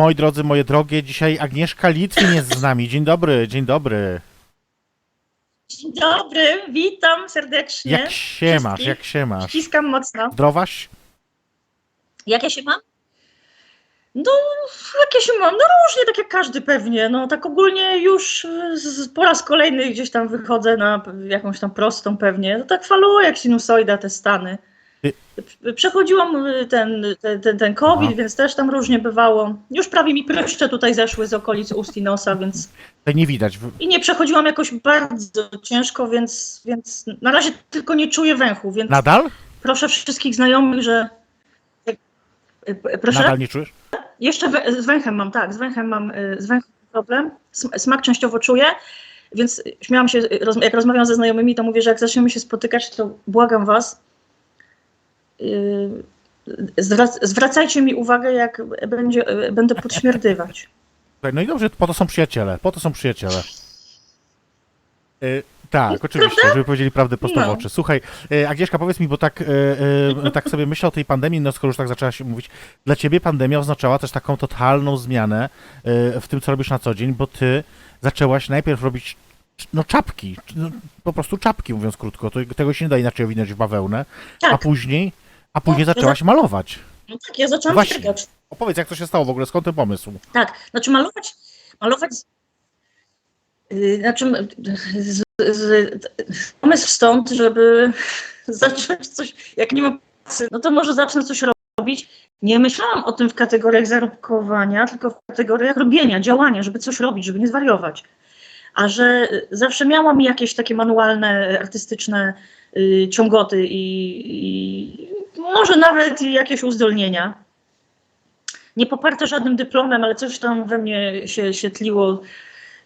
Moi drodzy, moje drogie, dzisiaj Agnieszka Litwin jest z nami. Dzień dobry, dzień dobry. Dzień dobry, witam serdecznie. Jak się masz, wszystkich. jak się masz? Ściskam mocno. Zdrowaś? Jak ja się mam? No, jak ja się mam? No różnie, tak jak każdy pewnie. No tak ogólnie już z, po raz kolejny gdzieś tam wychodzę na jakąś tam prostą pewnie. No tak faluję jak sinusoida te stany. P- Przechodziłam y, ten, ten, ten, COVID, Aha. więc też tam różnie bywało. Już prawie mi pryszcze tutaj zeszły z okolic ust i nosa, więc To nie widać. I nie przechodziłam jakoś bardzo ciężko, więc, więc na razie tylko nie czuję węchu, więc Nadal? proszę wszystkich znajomych, że. E, Proszę? Nadal nie czujesz? Jeszcze z węchem mam, tak, z węchem mam y, z węchem problem. Sm- Smak częściowo czuję, więc śmiałam się, y, jak rozmawiam ze znajomymi, to mówię, że jak zaczniemy się spotykać, to błagam was, y, zwracajcie mi uwagę, jak będzie, y, będę podśmierdywać. No i dobrze, po to są przyjaciele, po to są przyjaciele. Y, tak, oczywiście, żeby powiedzieli prawdę prosto w No. oczy. Słuchaj, y, Agnieszka, powiedz mi, bo tak, y, y, tak sobie myślę o tej pandemii, no skoro już tak zaczęłaś mówić, dla ciebie pandemia oznaczała też taką totalną zmianę y, w tym, co robisz na co dzień, bo ty zaczęłaś najpierw robić no czapki, no, po prostu czapki, mówiąc krótko, to, tego się nie da inaczej owinąć w bawełnę, a Tak, później, a później No, zaczęłaś malować. no tak, ja zaczęłam Właśnie. Opowiedz, jak to się stało w ogóle, skąd ten pomysł? Tak, znaczy malować, malować, yy, znaczy m- z, z, pomysł stąd, żeby zacząć coś, jak nie ma pracy, no to może zacznę coś robić. Nie myślałam o tym w kategoriach zarobkowania, tylko w kategoriach robienia, działania, żeby coś robić, żeby nie zwariować. A że zawsze miałam jakieś takie manualne, artystyczne y, ciągoty i, i może nawet jakieś uzdolnienia nie poparte żadnym dyplomem, ale coś tam we mnie się, się tliło,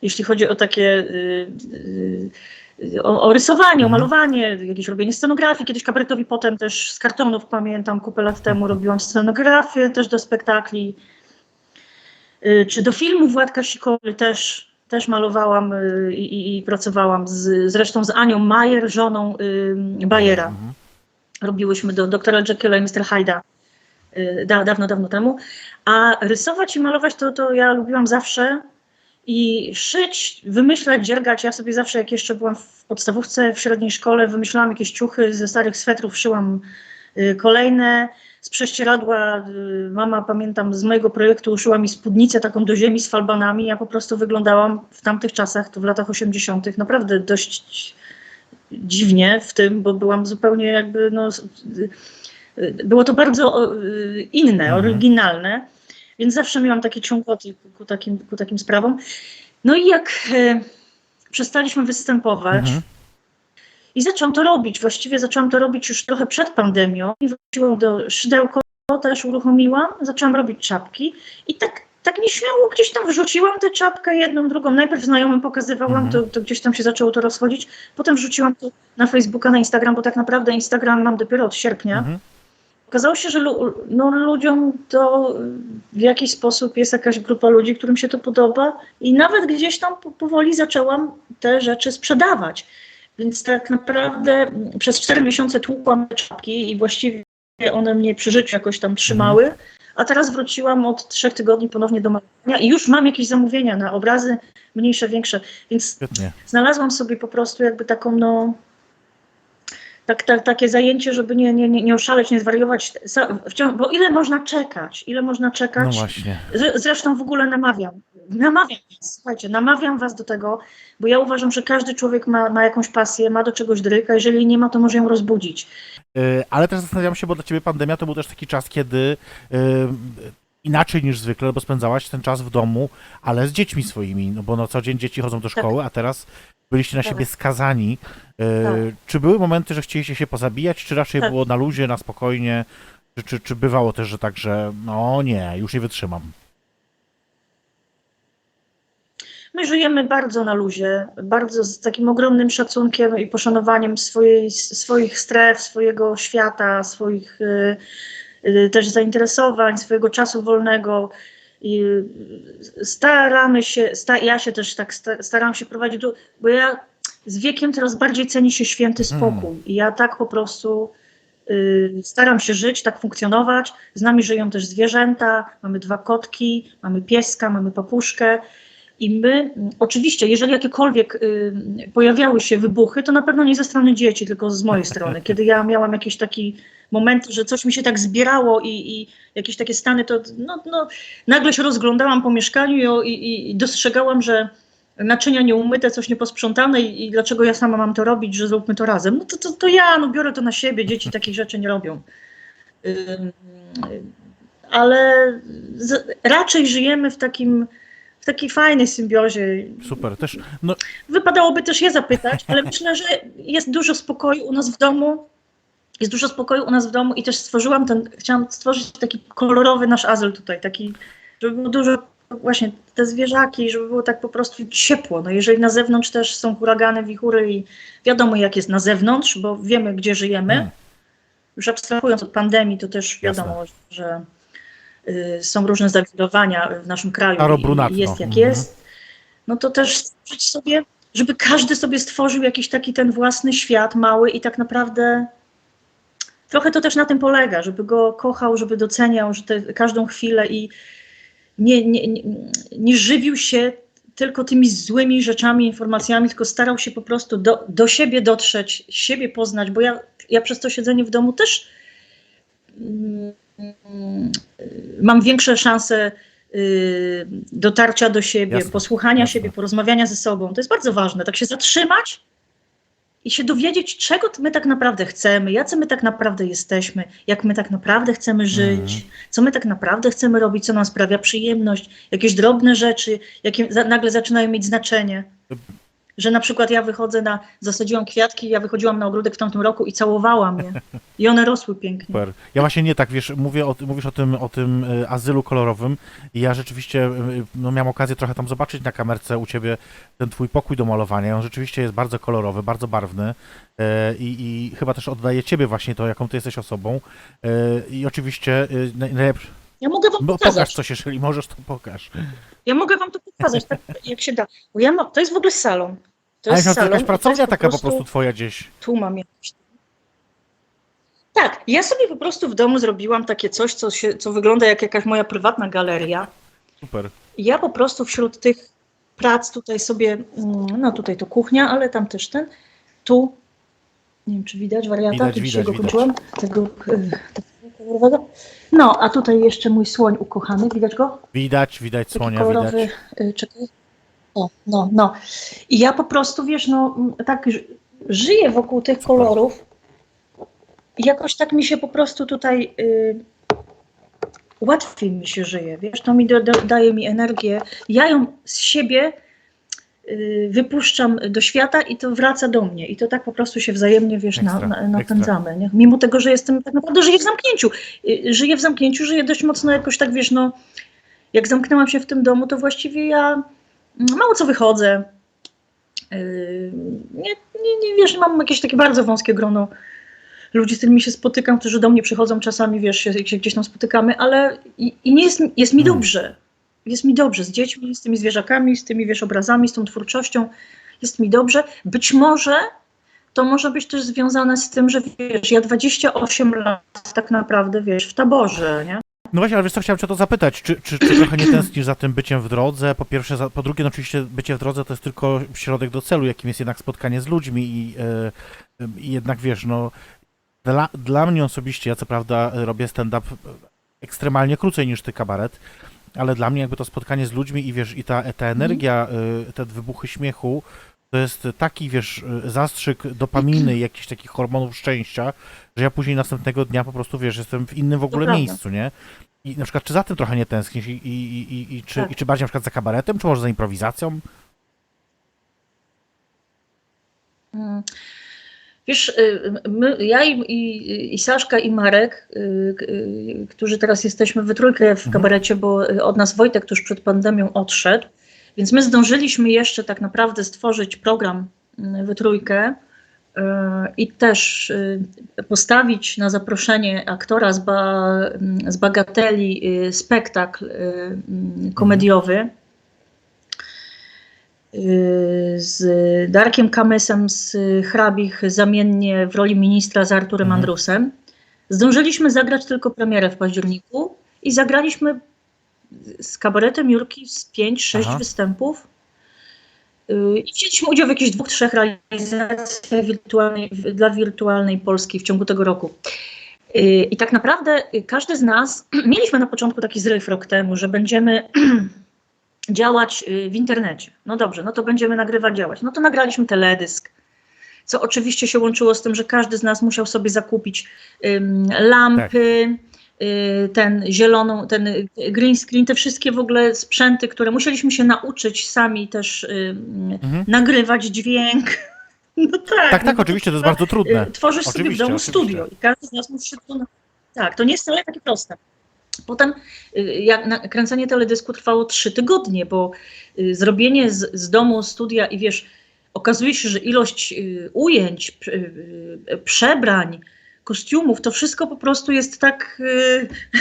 jeśli chodzi o takie y, y, o, o rysowanie, o Mhm. malowanie, jakieś robienie scenografii. Kiedyś kabaretowi potem też z kartonów, pamiętam, kupę lat temu robiłam scenografię też do spektakli. Y, Czy do filmu Władka Sikory też, też malowałam y, i, i, pracowałam z, zresztą z Anią Majer, żoną y, Bajera Mhm. Robiłyśmy do doktora Jekylla i Mr. Hyde'a y, da, dawno, dawno temu. A rysować i malować to, to ja lubiłam zawsze. I szyć, wymyślać, dziergać. Ja sobie zawsze, jak jeszcze byłam w podstawówce, w średniej szkole, wymyślałam jakieś ciuchy ze starych swetrów, szyłam y, kolejne. Z prześcieradła y, mama, pamiętam, z mojego projektu uszyła mi spódnicę taką do ziemi z falbanami. Ja po prostu wyglądałam w tamtych czasach, to w latach 80., naprawdę dość dziwnie w tym, bo byłam zupełnie jakby, no, y, było to bardzo y, inne, Mhm. oryginalne, więc zawsze miałam takie ciągoty ku, takim, ku takim sprawom. No i jak y, przestaliśmy występować Mhm. i zaczęłam to robić, właściwie zaczęłam to robić już trochę przed pandemią i wróciłam do szydełko, też uruchomiłam, zaczęłam robić czapki i tak, tak nieśmiało gdzieś tam wrzuciłam tę czapkę jedną, drugą. Najpierw znajomym pokazywałam, Mhm. to, to gdzieś tam się zaczęło to rozchodzić. Potem wrzuciłam to na Facebooka, na Instagram, bo tak naprawdę Instagram mam dopiero od sierpnia. Mhm. Okazało się, że lu, no, ludziom to w jakiś sposób jest jakaś grupa ludzi, którym się to podoba i nawet gdzieś tam po- powoli zaczęłam te rzeczy sprzedawać. Więc tak naprawdę przez cztery miesiące tłukłam te czapki i właściwie one mnie przy życiu jakoś tam trzymały, a teraz wróciłam od trzech tygodni ponownie do malowania i już mam jakieś zamówienia na obrazy mniejsze, większe, więc Świetnie. znalazłam sobie po prostu jakby taką, no, tak, tak, takie zajęcie, żeby nie, nie, nie, oszaleć, nie zwariować, bo ile można czekać, ile można No czekać. właśnie. Zre- Zresztą w ogóle namawiam, namawiam was, słuchajcie, namawiam was do tego, bo ja uważam, że każdy człowiek ma, ma jakąś pasję, ma do czegoś dryka, jeżeli nie ma, to może ją rozbudzić. Y, Ale też zastanawiam się, bo dla ciebie pandemia to był też taki czas, kiedy y, inaczej niż zwykle, bo spędzałaś ten czas w domu, ale z dziećmi swoimi, no bo na co dzień dzieci chodzą do Tak. szkoły, a teraz byliście na Tak. siebie skazani. Y, Tak. Czy były momenty, że chcieliście się pozabijać, czy raczej Tak. było na luzie, na spokojnie? Czy, czy, czy bywało też, że tak, że no nie, już nie wytrzymam? My żyjemy bardzo na luzie, bardzo z takim ogromnym szacunkiem i poszanowaniem swojej, swoich stref, swojego świata, swoich y, też zainteresowań, swojego czasu wolnego. I y, staramy się, sta, ja się też tak sta, staram się prowadzić, do, bo ja z wiekiem coraz bardziej ceni się święty spokój. I ja tak po prostu y, staram się żyć, tak funkcjonować. Z nami żyją też zwierzęta, mamy dwa kotki, mamy pieska, mamy papuszkę. I my, mm, oczywiście, jeżeli jakiekolwiek y, pojawiały się wybuchy, to na pewno nie ze strony dzieci, tylko z mojej strony. Kiedy ja miałam jakiś taki moment, że coś mi się tak zbierało i, i jakieś takie stany, to no, no, nagle się rozglądałam po mieszkaniu i, i, i dostrzegałam, że naczynia nieumyte, coś nieposprzątane i, i dlaczego ja sama mam to robić, że zróbmy to razem. No to, to, to ja, no biorę to na siebie, dzieci takich rzeczy nie robią. Ale z, raczej żyjemy w takim, w takiej fajnej symbiozie. Super, też, no Wypadałoby też je zapytać, ale myślę, że jest dużo spokoju u nas w domu. Jest dużo spokoju u nas w domu i też stworzyłam ten, chciałam stworzyć taki kolorowy nasz azyl tutaj, taki, żeby było dużo właśnie te zwierzaki, żeby było tak po prostu ciepło. No jeżeli na zewnątrz też są huragany, wichury i wiadomo jak jest na zewnątrz, bo wiemy gdzie żyjemy. Mm. Już abstrahując od pandemii, to też wiadomo, że y, są różne zawirowania w naszym kraju brunatno. i jest jak Mhm. jest. No to też stworzyć sobie, żeby każdy sobie stworzył jakiś taki ten własny świat mały i tak naprawdę trochę to też na tym polega, żeby go kochał, żeby doceniał że te, każdą chwilę i nie, nie, nie, nie żywił się tylko tymi złymi rzeczami, informacjami, tylko starał się po prostu do, do siebie dotrzeć, siebie poznać, bo ja, ja przez to siedzenie w domu też mm, mam większe szanse y, dotarcia do siebie, Jasne, posłuchania jasne. siebie, porozmawiania ze sobą. To jest bardzo ważne, tak się zatrzymać i się dowiedzieć, czego my tak naprawdę chcemy, jacy my tak naprawdę jesteśmy, jak my tak naprawdę chcemy żyć, Mhm. co my tak naprawdę chcemy robić, co nam sprawia przyjemność, jakieś drobne rzeczy, jakie nagle zaczynają mieć znaczenie. Że na przykład ja wychodzę na, zasadziłam kwiatki, ja wychodziłam na ogródek w tamtym roku i całowałam je. I one rosły pięknie. Super. Ja właśnie nie tak, wiesz, mówię o, mówisz o tym, o tym y, azylu kolorowym i ja rzeczywiście y, no, miałem okazję trochę tam zobaczyć na kamerce u ciebie ten twój pokój do malowania. On rzeczywiście jest bardzo kolorowy, bardzo barwny y, i, i chyba też oddaje ciebie właśnie to, jaką ty jesteś osobą. I oczywiście y, naj- najlepsze... Ja mogę wam Bo pokazać. pokaż coś, jeżeli możesz, to pokaż. Ja mogę wam to pokazać, tak jak się da. Bo ja mam, to jest w ogóle salon. To A jest jest salon. jakaś i to jest pracownia taka po prostu twoja gdzieś. Tu mam jakąś. Tak, ja sobie po prostu w domu zrobiłam takie coś, co, się, co wygląda jak jakaś moja prywatna galeria. Super. Ja po prostu wśród tych prac tutaj sobie, mm, no tutaj to kuchnia, ale tam też ten, tu, nie wiem czy widać wariata, Widać, tu dzisiaj widać, go widać. kończyłam, tego, y, tego kolorowego. No, a tutaj jeszcze mój słoń ukochany, widać go? Widać, widać Taki słonia, kolorowy, widać. y, czekaj. O, no, no. I ja po prostu, wiesz, no m, tak ży- żyję wokół tych kolorów jakoś tak mi się po prostu tutaj y, łatwiej mi się żyje, wiesz, to mi do, do, daje mi energię. Ja ją z siebie wypuszczam do świata i to wraca do mnie. I to tak po prostu się wzajemnie, wiesz, na, Ekstra, na, napędzamy. Nie? Mimo tego, że jestem tak naprawdę żyję w zamknięciu. Y, Żyję w zamknięciu, żyję dość mocno jakoś tak, wiesz, no jak zamknęłam się w tym domu, to właściwie ja mm, mało co wychodzę. Yy, Nie, nie, nie wiesz, mam jakieś takie bardzo wąskie grono ludzi, z którymi się spotykam, którzy do mnie przychodzą czasami, wiesz, się, się gdzieś tam spotykamy, ale i, i nie jest, jest mi Hmm. dobrze. Jest mi dobrze z dziećmi, z tymi zwierzakami, z tymi, wiesz, obrazami, z tą twórczością. Jest mi dobrze. Być może to może być też związane z tym, że wiesz, ja 28 lat tak naprawdę, wiesz, w taborze, nie? No właśnie, ale wiesz co, chciałem cię to zapytać, czy, czy, czy trochę nie tęsknisz za tym byciem w drodze? Po pierwsze, za, po drugie, no oczywiście bycie w drodze to jest tylko środek do celu, jakim jest jednak spotkanie z ludźmi i, e, i jednak wiesz, no dla, dla mnie osobiście, ja co prawda robię stand-up ekstremalnie krócej niż ty kabaret, ale dla mnie jakby to spotkanie z ludźmi i wiesz, i ta, ta energia, e, te wybuchy śmiechu, to jest taki, wiesz, e, zastrzyk dopaminy, jakichś takich hormonów szczęścia, że ja później następnego dnia po prostu, wiesz, jestem w innym w ogóle miejscu, nie? I na przykład, czy za tym trochę nie tęsknisz? I, i, i, i, czy, Tak. I czy bardziej na przykład za kabaretem, czy może za improwizacją? Mm. Wiesz, y, my, ja i, i, i Saszka i Marek, y, y, którzy teraz jesteśmy we trójkę w Mhm. kabarecie, bo y, od nas Wojtek tuż przed pandemią odszedł, więc my zdążyliśmy jeszcze tak naprawdę stworzyć program y, we trójkę y, i też y, postawić na zaproszenie aktora z, ba, z Bagateli spektakl y, komediowy y, z Darkiem Kamysem z Hrabich zamiennie w roli ministra z Arturem Mhm. Andrusem. Zdążyliśmy zagrać tylko premierę w październiku i zagraliśmy z kabaretem Jurki z 5-6 Aha. występów. Yy, I wzięliśmy udział w jakichś dwóch, trzech realizacjach wirtualnej, dla wirtualnej Polski w ciągu tego roku. Yy, I tak naprawdę każdy z nas, mieliśmy na początku taki zryw rok temu, że będziemy działać yy, w internecie. No dobrze, no to będziemy nagrywać, działać. No to nagraliśmy teledysk, co oczywiście się łączyło z tym, że każdy z nas musiał sobie zakupić ym, lampy, y, ten zieloną, ten y, green screen, te wszystkie w ogóle sprzęty, które musieliśmy się nauczyć sami też ym, Mhm. nagrywać dźwięk. No tak, Tak, no tak, bo oczywiście, to jest bardzo trudne. y, Tworzysz sobie w Oczywiście, domu oczywiście. studio i każdy z nas musi się to... Tak, to nie jest wcale takie proste. Potem y, jak kręcenie teledysku trwało trzy tygodnie, bo y, zrobienie z, z domu studia i wiesz, okazuje się, że ilość y, ujęć, przebrań, kostiumów, to wszystko po prostu jest tak,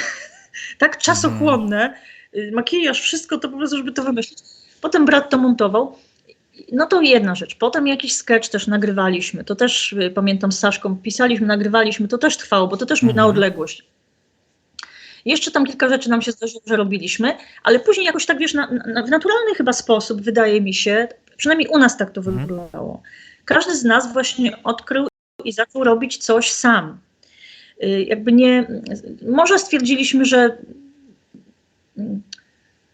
tak czasochłonne. Y, Makijaż, wszystko to po prostu, żeby to wymyślić. Potem brat to montował. No to jedna rzecz. Potem jakiś sketch też nagrywaliśmy. To też pamiętam z Saszką, pisaliśmy, nagrywaliśmy. To też trwało, bo to też Mhm. na odległość. Jeszcze tam kilka rzeczy nam się zdarzyło, że robiliśmy, ale później jakoś tak, wiesz, na, na, w naturalny chyba sposób, wydaje mi się, przynajmniej u nas tak to Mhm. wyglądało. Każdy z nas właśnie odkrył i zaczął robić coś sam. Y, Jakby nie, może stwierdziliśmy, że mm,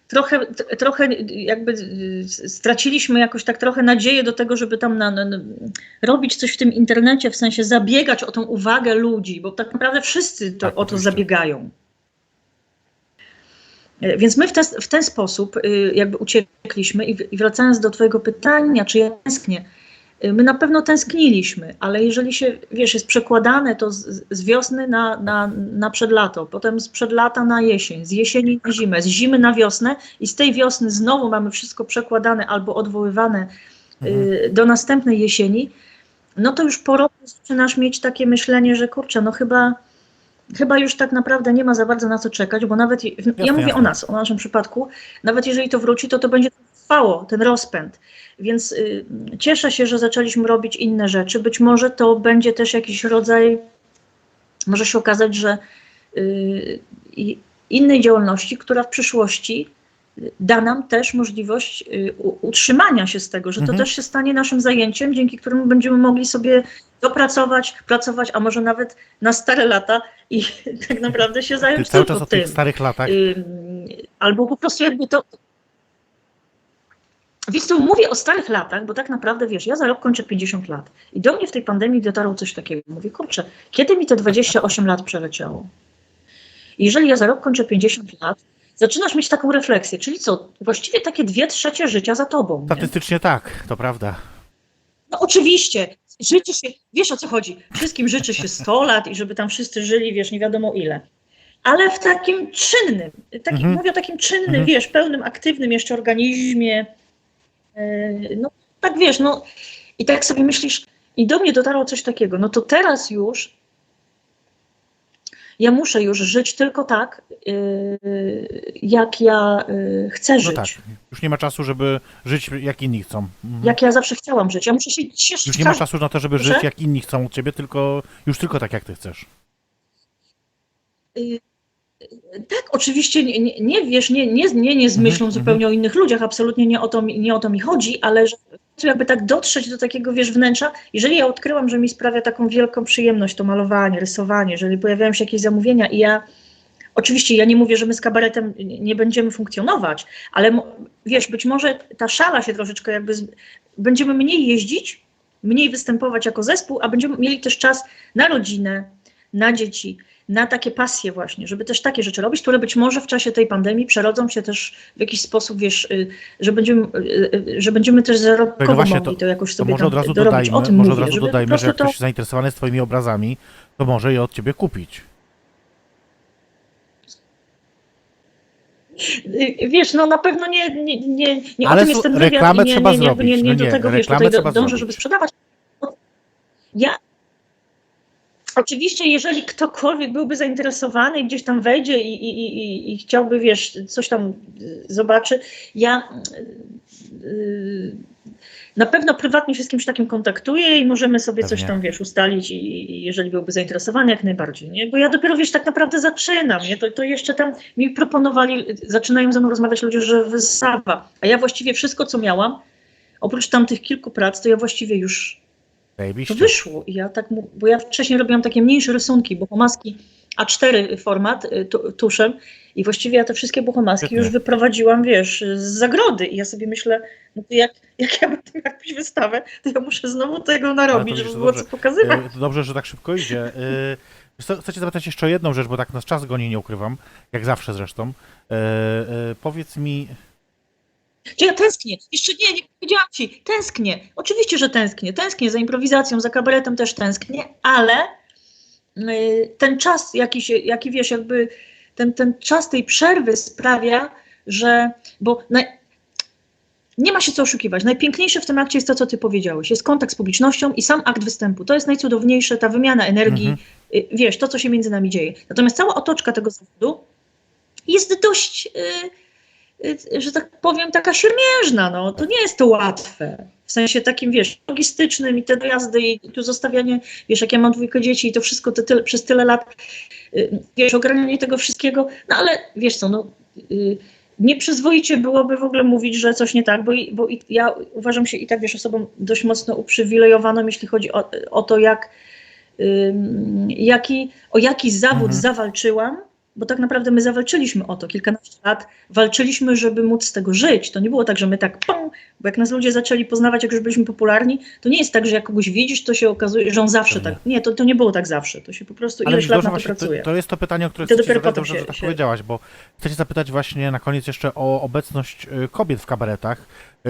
trochę, trochę jakby y, straciliśmy jakoś tak trochę nadzieję do tego, żeby tam na, na, robić coś w tym internecie, w sensie zabiegać o tą uwagę ludzi, bo tak naprawdę wszyscy to, Tak, o to oczywiście. zabiegają. E, Więc my w ten, w ten sposób y, jakby uciekliśmy i, wracając do twojego pytania, czy ja tęsknię, y, my na pewno tęskniliśmy, ale jeżeli się, wiesz, jest przekładane to z, z wiosny na, na, na przedlato, potem z przedlata na jesień, z jesieni na zimę, z zimy na wiosnę i z tej wiosny znowu mamy wszystko przekładane albo odwoływane y, do następnej jesieni, no to już po roku zaczynasz mieć takie myślenie, że kurczę, no chyba, chyba już tak naprawdę nie ma za bardzo na co czekać, bo nawet, ja Jasne, mówię jasne. o nas, o naszym przypadku, nawet jeżeli to wróci, to to będzie trwało, ten rozpęd. Więc y, cieszę się, że zaczęliśmy robić inne rzeczy. Być może to będzie też jakiś rodzaj, może się okazać, że y, innej działalności, która w przyszłości da nam też możliwość y, utrzymania się z tego, że to Mhm. też się stanie naszym zajęciem, dzięki któremu będziemy mogli sobie dopracować, pracować, a może nawet na stare lata i tak naprawdę się Ty zająć cały tylko czas o tym. tych starych latach. Albo po prostu jakby to. Wiesz co, mówię o starych latach, bo tak naprawdę, wiesz, ja za rok kończę 50 lat. I do mnie w tej pandemii dotarło coś takiego. Mówię, kurczę, kiedy mi te 28 lat przeleciało? Jeżeli ja za rok kończę 50 lat, zaczynasz mieć taką refleksję, czyli co, właściwie takie dwie trzecie życia za tobą. Nie? Statystycznie tak, to prawda. No oczywiście, życzy się, wiesz o co chodzi, wszystkim życzy się 100 lat i żeby tam wszyscy żyli, wiesz, nie wiadomo ile. Ale w takim czynnym, takim, Mhm. mówię o takim czynnym, Mhm. wiesz, pełnym, aktywnym jeszcze organizmie. Yy, No tak wiesz, no i tak sobie myślisz, i do mnie dotarło coś takiego, no to teraz już ja muszę już żyć tylko tak, yy, jak ja yy, chcę No żyć. tak. Już nie ma czasu, żeby żyć jak inni chcą. Mhm. Jak ja zawsze chciałam żyć. Ja muszę się cieszyć. Już nie ma czasu na to, żeby żyć jak inni chcą od ciebie, tylko już tylko tak jak ty chcesz. Tak, oczywiście nie, nie, nie wiesz, nie, nie, nie, nie z Mhm, myślą mhm. zupełnie o innych ludziach, absolutnie nie o, to, mi- nie o to mi chodzi, ale jakby tak dotrzeć do takiego, wiesz, wnętrza, jeżeli ja odkryłam, że mi sprawia taką wielką przyjemność to malowanie, rysowanie, jeżeli pojawiają się jakieś zamówienia i ja, oczywiście ja nie mówię, że my z kabaretem nie będziemy funkcjonować, ale wiesz, być może ta szala się troszeczkę jakby, z, będziemy mniej jeździć, mniej występować jako zespół, a będziemy mieli też czas na rodzinę, na dzieci, na takie pasje właśnie, żeby też takie rzeczy robić, które być może w czasie tej pandemii przerodzą się też w jakiś sposób, wiesz, y, że będziemy, y, y, że będziemy też zarobkowo No właśnie, mogli to- to, jakoś To sobie może tam od razu dodajmy, o tym może mówię, od razu dodajmy, że jak to, ktoś jest zainteresowany twoimi obrazami, to może je od ciebie kupić. Wiesz, no na pewno nie, nie, nie, nie Ale o tym jest ten wywiad reklamę i nie, trzeba nie, nie, nie, No do nie, tego, wiesz, tutaj do, dążę, żeby sprzedawać. Ja Oczywiście, jeżeli ktokolwiek byłby zainteresowany i gdzieś tam wejdzie i, i, i, i chciałby, wiesz, coś tam y, zobaczy, ja y, y, na pewno prywatnie się z kimś takim kontaktuję i możemy sobie coś Pewnie. tam, wiesz, ustalić i, jeżeli byłby zainteresowany, jak najbardziej, nie? Bo ja dopiero, wiesz, tak naprawdę zaczynam, nie? To, to jeszcze tam mi proponowali, zaczynają ze mną rozmawiać ludzie, że wystawa, a ja właściwie wszystko, co miałam, oprócz tamtych kilku prac, to ja właściwie już to Zajebiście. wyszło. I ja tak, bo ja wcześniej robiłam takie mniejsze rysunki, bohomaski A4 format y, tu, tuszem i właściwie ja te wszystkie bohomaski Świetnie. już wyprowadziłam, wiesz, z zagrody i ja sobie myślę, no to jak, jak ja będę miała jakąś wystawę, to ja muszę znowu tego narobić, żeby to było dobrze. co pokazywać. E, to Dobrze, że tak szybko idzie. Co, Chcę cię zapytać jeszcze jedną rzecz, bo tak nas czas goni, nie ukrywam. Jak zawsze zresztą. Powiedz mi, Czy ja tęsknię? Jeszcze nie, nie powiedziałam ci, tęsknię. Oczywiście, że tęsknię. Tęsknię za improwizacją, za kabaretem też tęsknię, ale y, ten czas, jaki, się, jaki wiesz, jakby ten, ten czas tej przerwy sprawia, że. Bo naj, nie ma się co oszukiwać. Najpiękniejsze w tym akcie jest to, co ty powiedziałeś. Jest kontakt z publicznością i sam akt występu. To jest najcudowniejsze, ta wymiana energii, Mhm. y, wiesz, to, co się między nami dzieje. Natomiast cała otoczka tego zawodu jest dość, y, y, że tak powiem, taka siermiężna. No. To nie jest to łatwe. W sensie takim, wiesz, logistycznym i te dojazdy i tu zostawianie, wiesz, jak ja mam dwójkę dzieci i to wszystko te tyle, przez tyle lat, y, wiesz, ogarnianie tego wszystkiego, no ale wiesz co, no, y, nieprzyzwoicie byłoby w ogóle mówić, że coś nie tak, bo, i, bo i, ja uważam się i tak, wiesz, osobą dość mocno uprzywilejowaną, jeśli chodzi o, o to, jak, jaki, o jaki zawód Mhm. zawalczyłam, bo tak naprawdę my zawalczyliśmy o to kilkanaście lat, walczyliśmy, żeby móc z tego żyć. To nie było tak, że my tak pum, bo jak nas ludzie zaczęli poznawać, jak już byliśmy popularni, to nie jest tak, że jak kogoś widzisz, to się okazuje, że on zawsze tak. Nie, to, to nie było tak zawsze. To się po prostu ale ileś lat na to właśnie, to, pracuje. to jest to pytanie, o które cię dopiero zadać, potem dobrze, się- że tak się- powiedziałaś, bo chcę cię zapytać właśnie na koniec jeszcze o obecność y, kobiet w kabaretach,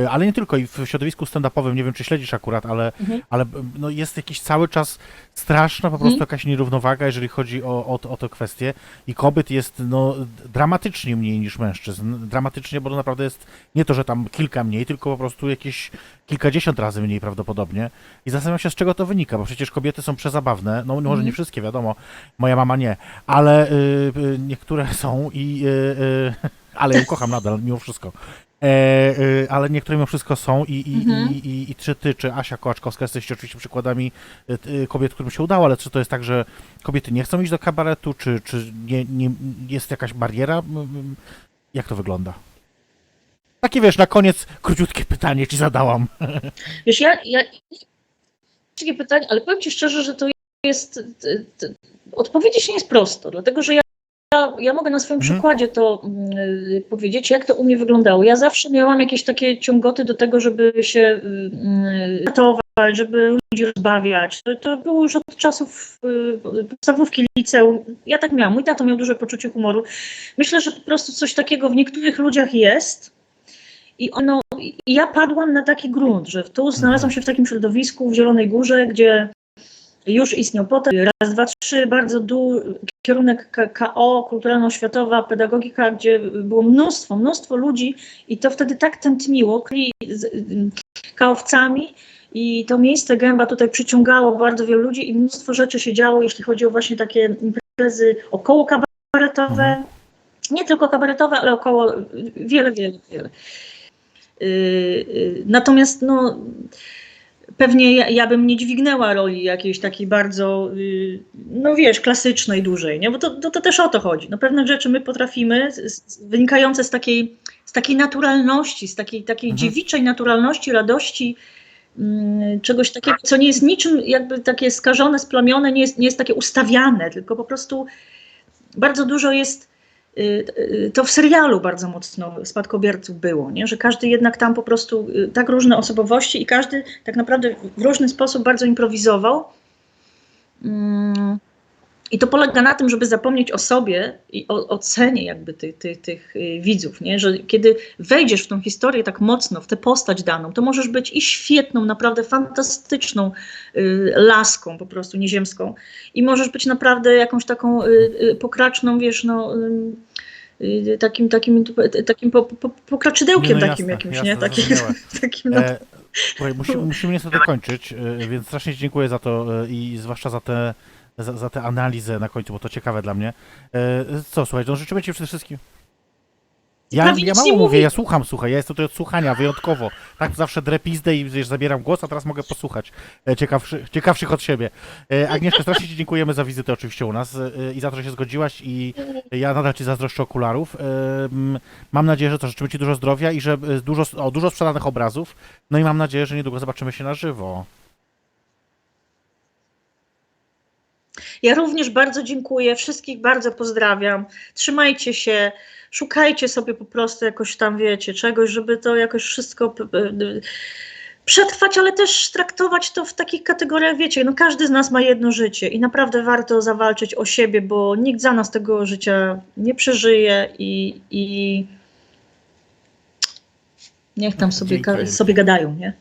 ale nie tylko, i w środowisku stand-upowym, nie wiem, czy śledzisz akurat, ale, Mhm. ale no, jest jakiś cały czas straszna po prostu Mhm. jakaś nierównowaga, jeżeli chodzi o, o, o tę kwestię i kobiet jest no, dramatycznie mniej niż mężczyzn. Dramatycznie, bo to naprawdę jest nie to, że tam kilka mniej, tylko po prostu jakieś kilkadziesiąt razy mniej prawdopodobnie. I zastanawiam się, z czego to wynika, bo przecież kobiety są przezabawne, no może nie Mhm. wszystkie, wiadomo, moja mama nie, ale y, y, niektóre są i... Y, y, ale ją kocham nadal, mimo wszystko. E, y, ale niektóre mimo wszystko są i, i, Mhm. i, i, i czy ty, czy Asia Kołaczkowska jesteście oczywiście przykładami y, kobiet, którym się udało, ale czy to jest tak, że kobiety nie chcą iść do kabaretu, czy, czy nie, nie, jest jakaś bariera? Jak to wygląda? Takie wiesz, na koniec króciutkie pytanie ci zadałam. Wiesz, ja, ja takie pytanie, ale powiem Ci szczerze, że to jest, odpowiedzieć nie jest prosto, dlatego że ja, ja, ja mogę na swoim Mhm. przykładzie to mm, powiedzieć, jak to u mnie wyglądało. Ja zawsze miałam jakieś takie ciągoty do tego, żeby się mm, ratować, żeby ludzi rozbawiać. To, to było już od czasów y, podstawówki, liceum. Ja tak miałam. Mój tato miał duże poczucie humoru. Myślę, że po prostu coś takiego w niektórych ludziach jest. I ono, i ja padłam na taki grunt, że tu znalazłam się w takim środowisku w Zielonej Górze, gdzie już istniał potem raz, dwa, trzy, bardzo du, kierunek KO, kulturalno-światowa pedagogika, gdzie było mnóstwo, mnóstwo ludzi i to wtedy tak tętniło, kli z ym, kaowcami i to miejsce Gęba tutaj przyciągało bardzo wielu ludzi i mnóstwo rzeczy się działo, jeśli chodzi o właśnie takie imprezy około kabaretowe, Mhm. nie tylko kabaretowe, ale około wiele, wiele, wiele. Yy, yy, Natomiast no, pewnie ja, ja bym nie dźwignęła roli jakiejś takiej bardzo, yy, no wiesz, klasycznej, dużej, nie? bo to, to, to też o to chodzi. No, pewne rzeczy my potrafimy, z, z, wynikające z takiej, z takiej naturalności, z takiej, takiej Mhm. dziewiczej naturalności, radości, mm, czegoś takiego, co nie jest niczym jakby takie skażone, splamione, nie jest, nie jest takie ustawiane, tylko po prostu bardzo dużo jest y, y, to w serialu bardzo mocno spadkobierców było, nie? że każdy jednak tam po prostu y, tak różne osobowości i każdy tak naprawdę w różny sposób bardzo improwizował. Mm, I to polega na tym, żeby zapomnieć o sobie i o ocenie jakby tych, tych, tych y, widzów, nie? że kiedy wejdziesz w tą historię tak mocno, w tę postać daną, to możesz być i świetną, naprawdę fantastyczną y, laską po prostu nieziemską i możesz być naprawdę jakąś taką y, y, pokraczną, wiesz, no y, y, takim, takim, takim po, po, pokraczydełkiem no takim jasne, jakimś, nie? Takim, takim no, E, słuchaj, musimy, musimy niestety kończyć, e, więc strasznie dziękuję za to e, i zwłaszcza za tę za, za tę analizę na końcu, bo to ciekawe dla mnie. E, co, słuchaj, no życzymy Ci przede wszystkim Ja, ja mało mówię, mówi. ja słucham, słuchaj, ja jestem tutaj od słuchania, wyjątkowo. Tak zawsze drę pizdę i wiesz, zabieram głos, a teraz mogę posłuchać e, ciekawszy, ciekawszych od siebie. E, Agnieszka, strasznie Ci dziękujemy za wizytę oczywiście u nas e, i za to, że się zgodziłaś i ja nadal Ci zazdroszczę okularów. E, Mam nadzieję, że to życzymy Ci dużo zdrowia i że dużo, o, dużo sprzedanych obrazów. No i mam nadzieję, że niedługo zobaczymy się na żywo. Ja również bardzo dziękuję, wszystkich bardzo pozdrawiam. Trzymajcie się, szukajcie sobie po prostu jakoś tam, wiecie, czegoś, żeby to jakoś wszystko przetrwać, ale też traktować to w takich kategoriach, wiecie, no każdy z nas ma jedno życie i naprawdę warto zawalczyć o siebie, bo nikt za nas tego życia nie przeżyje i, i niech tam sobie, sobie gadają, nie?